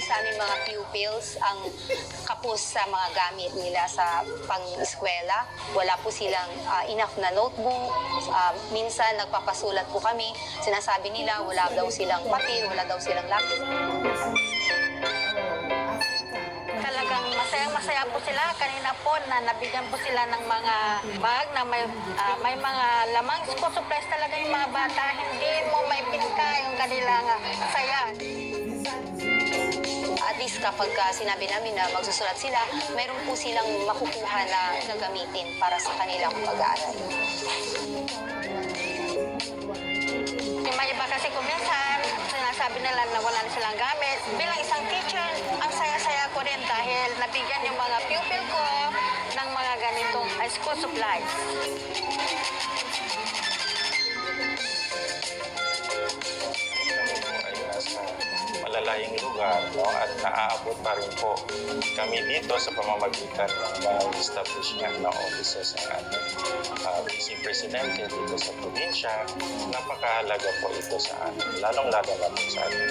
sa aming mga pupils ang kapos sa mga gamit nila sa pang-eskwela. Wala po silang ah, enough na notebook. Ah, minsan nagpapasulat po kami. Sinasabi nila wala daw silang papel, wala daw silang lapis. Talagang masaya-masaya po sila. Kanina po na nabigyan po sila ng mga bag na may, ah, may mga lamang supplies talaga yung mga bata. Hindi mo may pinka yung kanilang saya. Least kapag ah, sinabi namin na magsusulat sila, mayroon po silang makukuha na gagamitin para sa kanilang pag-aaral. Yung may iba kasi kung minsan, sinasabi nila na wala na silang gamit. Bilang isang teacher, ang saya-saya ko rin dahil nabigyan yung mga pupil ko ng mga ganitong school supplies. Malalayong lugar no? at naaabot pa rin po kami dito sa pamamagitan ng mga establishment ng offices ng ating uh, vice presidente dito sa probinsya. Napakahalaga po ito sa atin, lalong-lalo na po sa atin.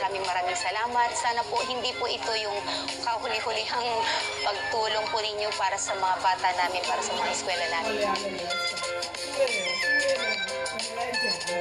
Maraming maraming salamat. Sana po hindi po ito yung kahuli-hulihang pagtulong po ninyo para sa mga bata namin, para sa mga eskwela namin.